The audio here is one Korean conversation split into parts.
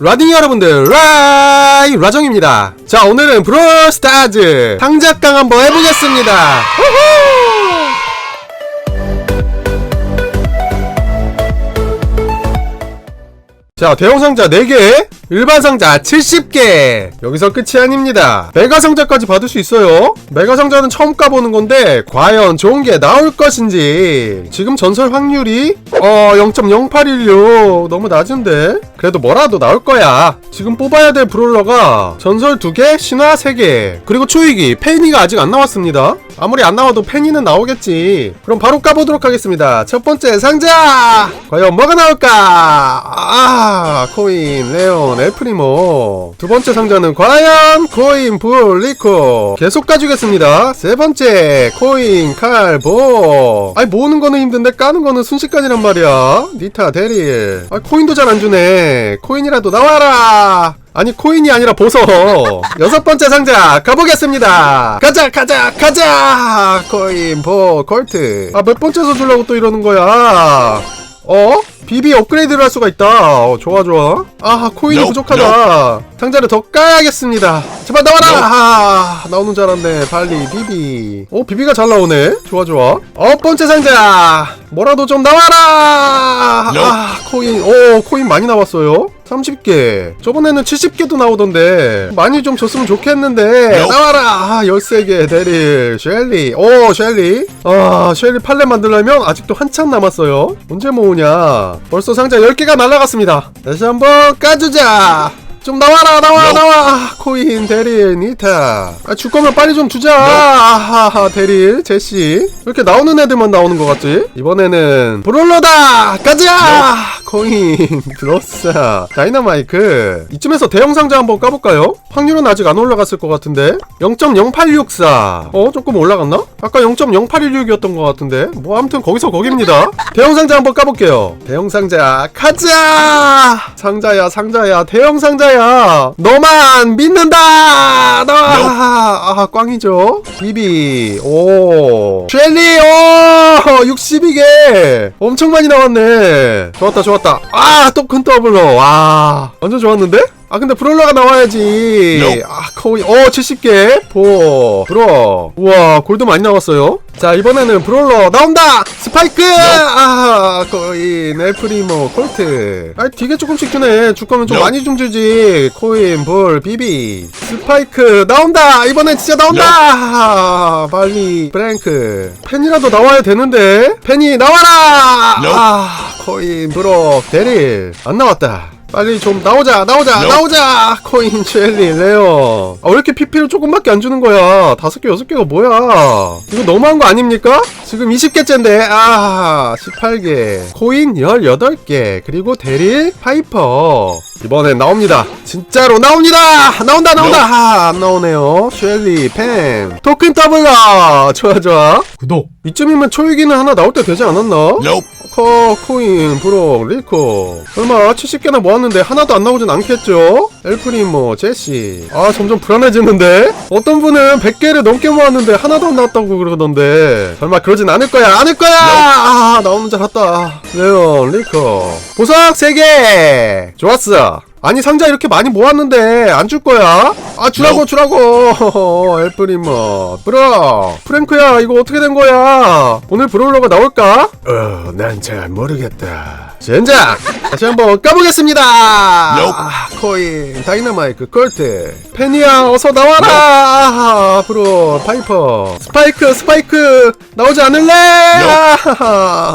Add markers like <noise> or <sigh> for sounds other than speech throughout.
라딩 여러분들 라이 라정입니다. 자 오늘은 브롤스타즈 상작강 한번 해보겠습니다! 자 대형 상자 4개 일반 상자 70개. 여기서 끝이 아닙니다. 메가 상자까지 받을 수 있어요? 메가 상자는 처음 까보는 건데 과연 좋은 게 나올 것인지. 지금 전설 확률이 어 0.0816 너무 낮은데 그래도 뭐라도 나올 거야. 지금 뽑아야 될 브롤러가 전설 2개 신화 3개 그리고 초이기 페니가 아직 안 나왔습니다. 아무리 안 나와도 페니는 나오겠지. 그럼 바로 까보도록 하겠습니다. 첫 번째 상자! 과연 뭐가 나올까? 아 코인 레온 엘프리모. 두 번째 상자는 과연 코인 불 리코. 계속 까주겠습니다. 세 번째 코인 칼 보. 아니 모으는 거는 힘든데 까는 거는 순식간이란 말이야. 니타 데릴. 아 코인도 잘 안 주네 코인이라도 나와라! 아니 코인이 아니라 보석 여섯 번째 상자 가보겠습니다! 가자 가자 가자! 코인 보 콜트. 아 몇 번째 서 주려고 또 이러는 거야 어? 비비 업그레이드를 할 수가 있다. 어, 좋아 좋아. 아 코인이 Nope, 부족하다. 상자를 더 까야겠습니다. 제발 나와라! 아, 나오는 줄 알았네. 빨리 비비. 오 비비가 잘 나오네. 좋아 좋아. 아홉 번째 상자! 뭐라도 좀 나와라! Nope. 아 코인 오 코인 많이 나왔어요 30개. 저번에는 70개도 나오던데. 많이 좀 줬으면 좋겠는데. 나와라! 아 13개 데릴 셸리. 오 셸리. 아 셸리 팔레 만들려면 아직도 한참 남았어요. 언제 모으냐? 벌써 상자 10개가 날라갔습니다. 다시 한번 까주자. 좀 나와라 나와. 나와. 아, 코인 데릴 니타. 아, 줄 거면 빨리 좀 주자. 아하하 데릴 제시. 이렇게 나오는 애들만 나오는 것 같지? 이번에는 브롤러다! 가자 코인 드로사 <laughs> 다이너마이크. 이쯤에서 대형 상자 한번 까볼까요? 확률은 아직 안 올라갔을 것 같은데? 0.0864 어 조금 올라갔나? 아까 0.0816이었던 것 같은데? 뭐 아무튼 거기서 거깁니다. 대형 상자 한번 까볼게요. 대형 상자 가자! 상자야 상자야 대형 상자야! 너만 믿는다! 나 아, 꽝이죠? 비비 오. 쉘리 오! 62개! 엄청 많이 나왔네. 좋았다 좋았다 아 또 큰 더블로. 와 완전 좋았는데? 아 근데 브롤러가 나와야지. Nope. 아 거의 어 70개. 보 브로 우와 골드 많이 나왔어요. 자 이번에는 브롤러 나온다! 스파이크! 아 코인 엘프리모 콜트. 아 되게 조금씩 주네. 줄 거면 좀 Nope. 많이 좀 주지. 코인 볼 비비. 스파이크 나온다! 이번엔 진짜 나온다! 아, 빨리 브랭크. 펜이라도 나와야 되는데? 펜이 나와라! Nope. 아 코인 브로 데릴 안 나왔다. 빨리 좀 나오자 나오자 Nope. 나오자! 코인 젤리 레어 아, 왜 이렇게 PP를 조금밖에 안 주는 거야? 다섯 개 여섯 개가 뭐야? 이거 너무한 거 아닙니까? 지금 20개째인데. 아 18개. 코인 18개. 그리고 데릴 파이퍼. 이번엔 나옵니다. 진짜로 나옵니다! 나온다 나온다! 아, 안 나오네요. 쉘리 펜. 토큰 더블러! 좋아 좋아. 구독. 이쯤이면 초이기는 하나 나올 때 되지 않았나? Nope. 커, 코인, 브록, 리코. 얼마 70개나 모았는데 하나도 안 나오진 않겠죠? 엘프리모, 제시. 아, 점점 불안해지는데? 어떤 분은 100개를 넘게 모았는데 하나도 안 나왔다고 그러던데. 설마 그러진 않을 거야, 않을 거야! 아, 나오는 줄 알았다. 레온, 리코. 보석 3개! 좋았어. 아니 상자 이렇게 많이 모았는데 안 줄 거야? 아 주라고 No. 주라고. <laughs> 엘프리모 브로 프랭크야 이거 어떻게 된 거야? 오늘 브롤러가 나올까? 어 난 잘 모르겠다. 젠장 다시 한번 까보겠습니다. 아, 코인 다이너마이크 컬트. 페니야 어서 나와라. 아, 브로 파이퍼. 스파이크 스파이크 나오지 않을래?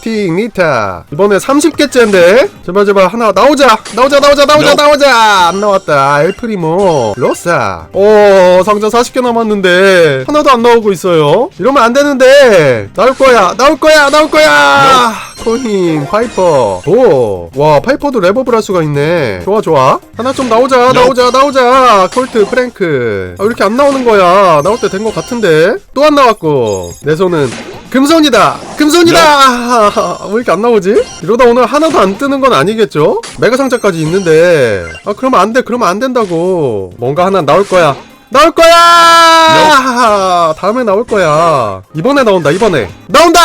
핑 니타. 이번에 30개째인데? 제발 제발 하나 나오자 나오자 나오자 나오자 Nope. 나오자. 안 나왔다. 엘프리모. 로사. 오 상자 40개 남았는데 하나도 안 나오고 있어요. 이러면 안 되는데. 나올 거야. 나올 거야. 나올 거야. 코인 파이퍼. 오 와 파이퍼도 랩업을 할 수가 있네. 좋아 좋아. 하나 좀 나오자. 나오자. 나오자. 콜트 프랭크. 아, 왜 이렇게 안 나오는 거야? 나올 때 된 것 같은데. 또 안 나왔고. 내 손은 금손이다! 금손이다! 아, 왜 이렇게 안 나오지? 이러다 오늘 하나도 안 뜨는 건 아니겠죠? 메가 상자까지 있는데. 아 그러면 안 돼 그러면 안 된다고. 뭔가 하나 나올 거야. 나올 거야! 다음에 나올 거야. 이번에 나온다 이번에. 나온다!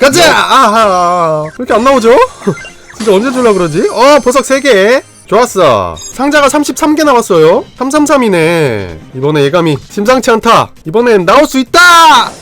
가자! 아하 왜 이렇게 안 나오죠? <laughs> 진짜 언제 줄라 그러지? 어 보석 3개 좋았어. 상자가 33개 남았어요. 333이네. 이번에 예감이 심상치 않다. 이번엔 나올 수 있다!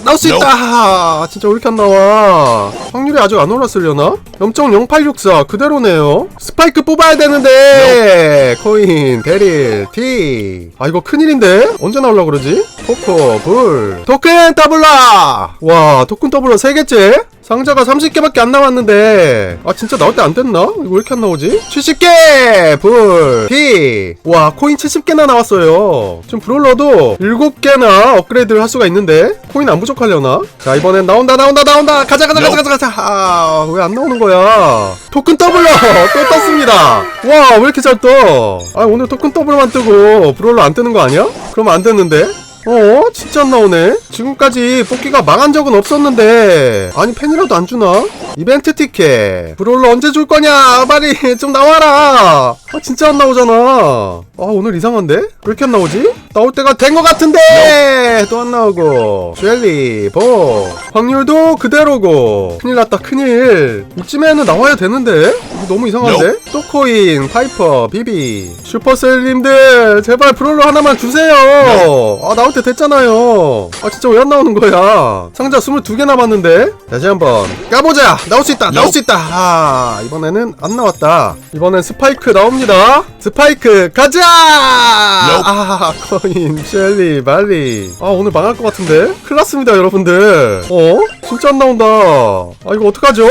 나올 수 있다! 아, 진짜 왜 이렇게 안 나와? 확률이 아직 안 올랐으려나? 0.0864 그대로네요. 스파이크 뽑아야 되는데! 코인 베릴 티아 이거 큰일인데? 언제 나올라 그러지? 포커 불. 토큰 더블라 와 토큰 더블라 3개째 상자가 30개밖에 안 남았는데 아 진짜 나올 때 안 됐나? 왜 이렇게 안 나오지? 70개! 불! 피! 와 코인 70개나 나왔어요 지금 브롤러도 7개나 업그레이드를 할 수가 있는데 코인 안 부족하려나? 자 이번엔 나온다 나온다 나온다 가자 가자 가자 가자 가자 아 왜 안 나오는 거야 토큰 더블러 <laughs> 또 떴습니다 와 왜 이렇게 잘 떠? 아 오늘 토큰 더블만 뜨고 브롤러 안 뜨는 거 아니야? 그러면 안 됐는데? 어? 진짜 안 나오네? 지금까지 뽑기가 망한 적은 없었는데 아니 팬이라도 안 주나? 이벤트 티켓 브롤러 언제 줄 거냐 빨리 <laughs> 좀 나와라 아 진짜 안 나오잖아 아 오늘 이상한데? 왜 이렇게 안 나오지? 나올 때가 된 것 같은데! 또 안 나오고. 젤리 보. 확률도 그대로고. 큰일 났다 큰일. 이쯤에는 나와야 되는데? 너무 이상한데? 또 코인 파이퍼 비비. 슈퍼셀님들 제발 브롤러 하나만 주세요. 아 나올 때 됐잖아요. 아 진짜 왜 안 나오는 거야? 상자 22개 남았는데? 다시 한번 까보자. 나올 수 있다 나올 수 있다. 아 이번에는 안 나왔다. 이번엔 스파이크 나옵니다. 스파이크 가자! 아 코인 셸리 말리. 아 오늘 망할 것 같은데? 큰일 났습니다 여러분들. 어? 진짜 안 나온다. 아 이거 어떡하죠?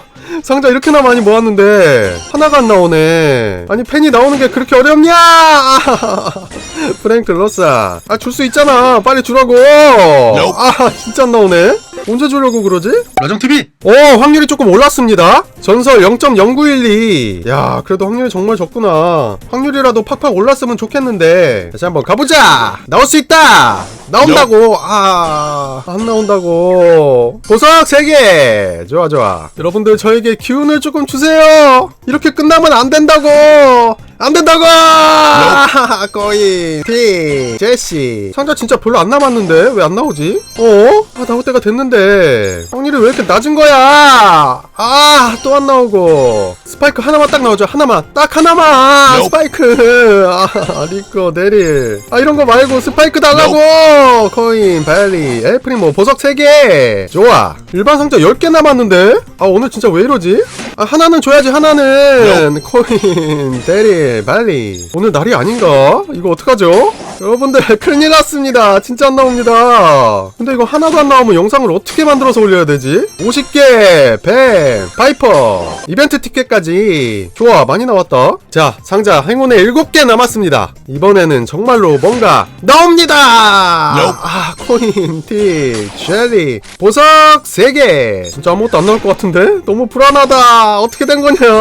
<laughs> 상자 이렇게나 많이 모았는데 하나가 안 나오네. 아니 펜이 나오는 게 그렇게 어렵냐? <laughs> 프랭크 로사 아. 줄 수 있잖아. 빨리 주라고. 아 진짜 안 나오네. 언제 주려고 그러지? 라정TV. 오 확률이 조금 올랐습니다 전설 0.0912 야 그래도 확률이 정말 적구나. 확률이라도 팍팍 올랐으면 좋겠는데. 다시 한번 가보자! 나올 수 있다! 나온다고! 아 안 나온다고. 보석 3개! 좋아 좋아. 여러분들 저에게 기운을 조금 주세요. 이렇게 끝나면 안 된다고! 안 된다고! <laughs> 거의. 피 제시. 상자 진짜 별로 안 남았는데? 왜 안 나오지? 어? 아 나올 때가 됐는데. 확률이 왜 이렇게 낮은 거야 아 또 안 나오고. 스파이크 하나만 딱 나오죠. 하나만. 딱 하나만. Nope. 스파이크. 아 리코 데릴 아 이런 거 말고 스파이크 달라고. 코인 발리 엘프리모 보석 3개. 좋아. 일반 상자 10개 남았는데? 아 오늘 진짜 왜 이러지 아 하나는 줘야지 하나는. 코인 데릴 발리. 오늘 날이 아닌가? 이거 어떡하죠? 여러분들 <laughs> 큰일 났습니다. 진짜 안 나옵니다. 근데 이거 하나도 안 나오면 영상을 어떻게 만들어서 올려야 되지? 50개 뱀 파이퍼. 이벤트 티켓까지. 좋아 많이 나왔다. 자 상자 행운의 7개 남았습니다. 이번에는 정말로 뭔가 나옵니다. 아 코인 틱 젤리 보석 3개. 진짜 아무것도 안 나올 것 같은데? 너무 불안하다 어떻게 된 거냐?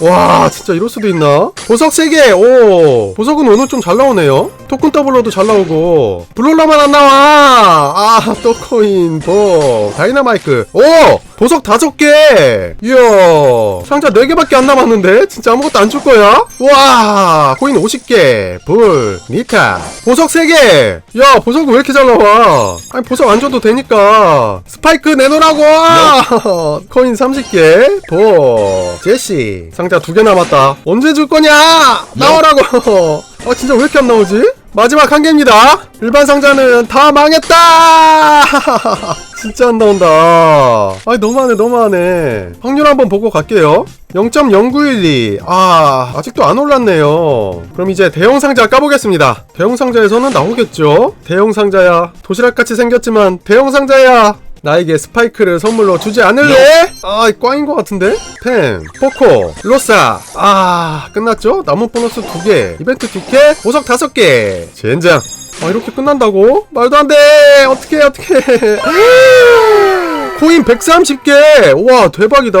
와 진짜 이럴 수도 있나? 보석 3개 오. 보석은 오늘 좀 잘 나오네요. 토큰 더블로도 잘 나오고. 블롤러만 안 나와. <laughs> 아또 코인 보. 다이나마이크. 오 보석 5개 이야 상자 4개밖에 안 남았는데 진짜 아무것도 안 줄 거야? 와 코인 50개 불 니카 보석 3개. 야 보석은 왜 이렇게 잘 나와? 아니 보석 안 줘도 되니까. 스파이크 내놓으라고! <laughs> 코인 30개 보 제시. 상자 2개 남았다. 언제 줄 거냐? 나오라고! 아 <laughs> 진짜 왜 이렇게 안 나오지? 마지막 한 개입니다. 일반 상자는 다 망했다. <laughs> 진짜 안 나온다. 아니 너무하네 너무하네. 확률 한번 보고 갈게요. 0.0912. 아 아직도 안 올랐네요. 그럼 이제 대형 상자 까보겠습니다. 대형 상자에서는 나오겠죠? 대형 상자야. 도시락같이 생겼지만 대형 상자야. 나에게 스파이크를 선물로 주지 않을래? 아, 꽝인 것 같은데? 펜, 포코, 로사. 아, 끝났죠? 남은 보너스 2개, 이벤트 티켓, 보석 5개, 젠장. 아, 이렇게 끝난다고? 말도 안 돼! 어떡해, 어떡해. <gasps> 코인 130개! 와, 대박이다.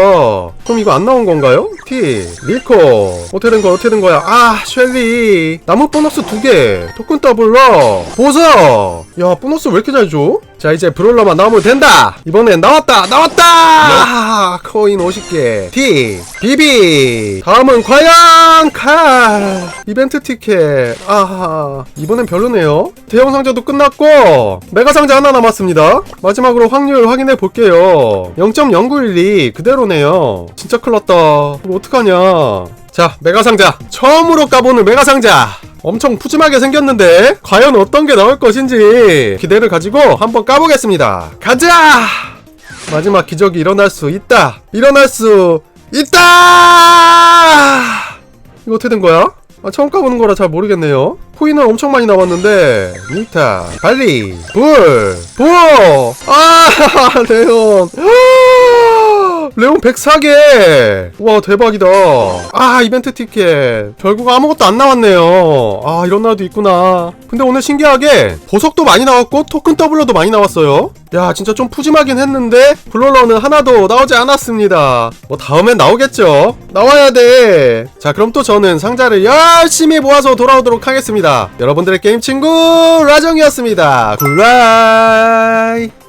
그럼 이거 안 나온 건가요? 티, 리코. 어떻게 된 거야, 어떻게 된 거야? 아, 쉘리. 나무 보너스 2개, 토큰 더블러, 보석. 야, 보너스 왜 이렇게 잘 줘? 자, 이제 브롤러만 나오면 된다! 이번엔 나왔다! 나왔다! 아, 코인 50개. 티, 비비. 다음은 과연 칼. 이벤트 티켓. 아하. 이번엔 별로네요. 대형 상자도 끝났고, 메가 상자 하나 남았습니다. 마지막으로 확률 확인해 볼게요. 0.0912 그대로네요. 진짜 큰일 났다. 이거 어떡하냐. 자, 메가 상자. 처음으로 까보는 메가 상자. 엄청 푸짐하게 생겼는데, 과연 어떤 게 나올 것인지 기대를 가지고 한번 까보겠습니다. 가자! 마지막 기적이 일어날 수 있다! 일어날 수 있다! 이거 어떻게 된 거야? 아, 처음 까보는 거라 잘 모르겠네요. 코인은 엄청 많이 나왔는데, 니타, 발리, 불, 부어! 아, <laughs> 레온! 레온 104개! 와, 대박이다. 아, 이벤트 티켓. 결국 아무것도 안 나왔네요. 아, 이런 날도 있구나. 근데 오늘 신기하게 보석도 많이 나왔고, 토큰 더블러도 많이 나왔어요. 야, 진짜 좀 푸짐하긴 했는데, 블롤러는 하나도 나오지 않았습니다. 뭐, 다음엔 나오겠죠? 나와야 돼! 자, 그럼 또 저는 상자를 열심히 모아서 돌아오도록 하겠습니다. 여러분들의 게임 친구, 라정이었습니다. 굿라이!